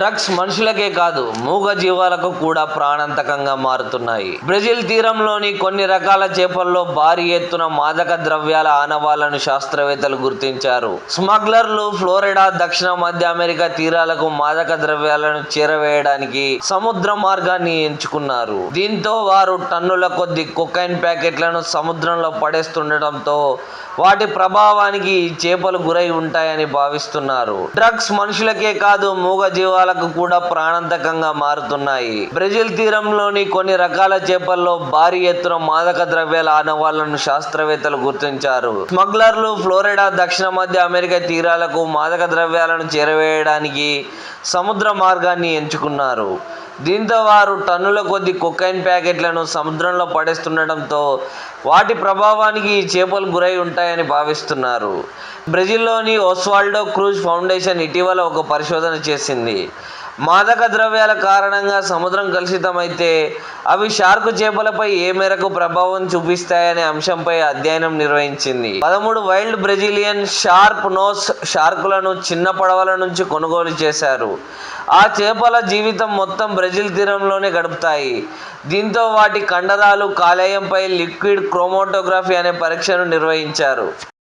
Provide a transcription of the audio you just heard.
Drugs మనుషులకే కాదు మూగ జీవాలకు కూడా ప్రాణాంతకంగా మారుతున్నాయి. బ్రెజిల్ తీరంలోని కొన్ని రకాల చేపల్లో భారీ ఎత్తున మాదక ద్రవ్యాల ఆనవాళ్ళను శాస్త్రవేత్తలు గుర్తించారు. స్మగ్లర్లు ఫ్లోరిడా దక్షిణ మధ్య అమెరికా తీరాలకు మాదక ద్రవ్యాలను చేరవేయడానికి సముద్ర మార్గాన్ని ఎంచుకున్నారు. దీంతో వారు టన్నుల కొద్ది కొకైన్ ప్యాకెట్లను సముద్రంలో పడేస్తుండటంతో వాటి ప్రభావానికి చేపలు గురై ఉంటాయని భావిస్తున్నారు. డ్రగ్స్ మనుషులకే కాదు మూగ జీవాలకు కూడా ప్రాణాంతకంగా మారుతున్నాయి. బ్రెజిల్ తీరంలోని కొన్ని రకాల చేపల్లో భారీ ఎత్తున మాదక ద్రవ్యాల ఆనవాళ్ళను శాస్త్రవేత్తలు గుర్తించారు. స్మగ్లర్లు ఫ్లోరిడా దక్షిణ మధ్య అమెరికా తీరాలకు మాదక ద్రవ్యాలను చేరవేయడానికి సముద్ర మార్గాన్ని ఎంచుకున్నారు. దీంతో వారు టన్నుల కొద్ది కొకైన్ ప్యాకెట్లను సముద్రంలో పడేస్తుండటంతో వాటి ప్రభావానికి ఈ చేపలు గురై ఉంటాయని భావిస్తున్నారు. బ్రెజిల్లోని ఒస్వాల్డో క్రూజ్ ఫౌండేషన్ ఇటీవల ఒక పరిశోధన చేసింది. మాదక ద్రవ్యాల కారణంగా సముద్రం కలుషితమైతే అవి షార్క్ చేపలపై ఏ మేరకు ప్రభావం చూపిస్తాయనే అంశంపై అధ్యయనం నిర్వహించింది. పదమూడు వైల్డ్ బ్రెజిలియన్ షార్ప్ నోస్ షార్కులను చిన్న పడవల నుంచి కొనుగోలు చేశారు. ఆ చేపల జీవితం మొత్తం బ్రెజిల్ తీరంలోనే గడుపుతాయి. దీంతో వాటి కండరాలు కాలేయంపై లిక్విడ్ క్రోమోటోగ్రఫీ అనే పరీక్షను నిర్వహించారు.